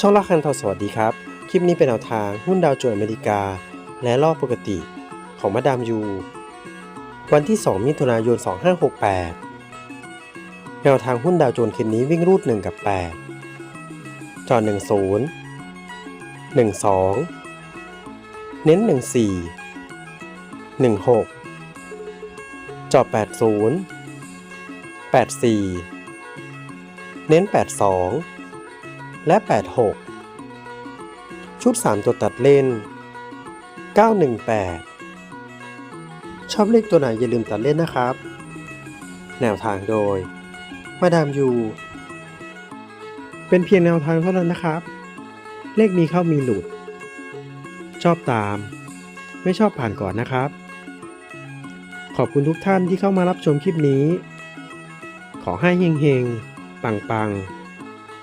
ช่องละคันทอสวัสดีครับ คลิปนี้เป็นแนวทางหุ้นดาวโจนส์อเมริกา และรอบปกติของมาดามยู วันที่ 2 มิถุนายน 2568 แนวทางหุ้นดาวโจนส์คืนนี้วิ่งรูด 1 กับ 8 จอ10 12 เน้น 14 16 จอ80 84 เน้น 82 และ 86 ชุด 3 ตัวตัดเล่น 918 ชอบเลขตัวไหนอย่าลืมตัดเล่นนะครับ แนวทางโดย มาดามยู เป็นเพียงแนวทางเท่านั้นนะครับ เลขมีเข้ามีหลุด ชอบตาม ไม่ชอบผ่านก่อนนะครับ ขอบคุณทุกท่านที่เข้ามารับชมคลิปนี้ ขอให้เฮงๆ ปังๆ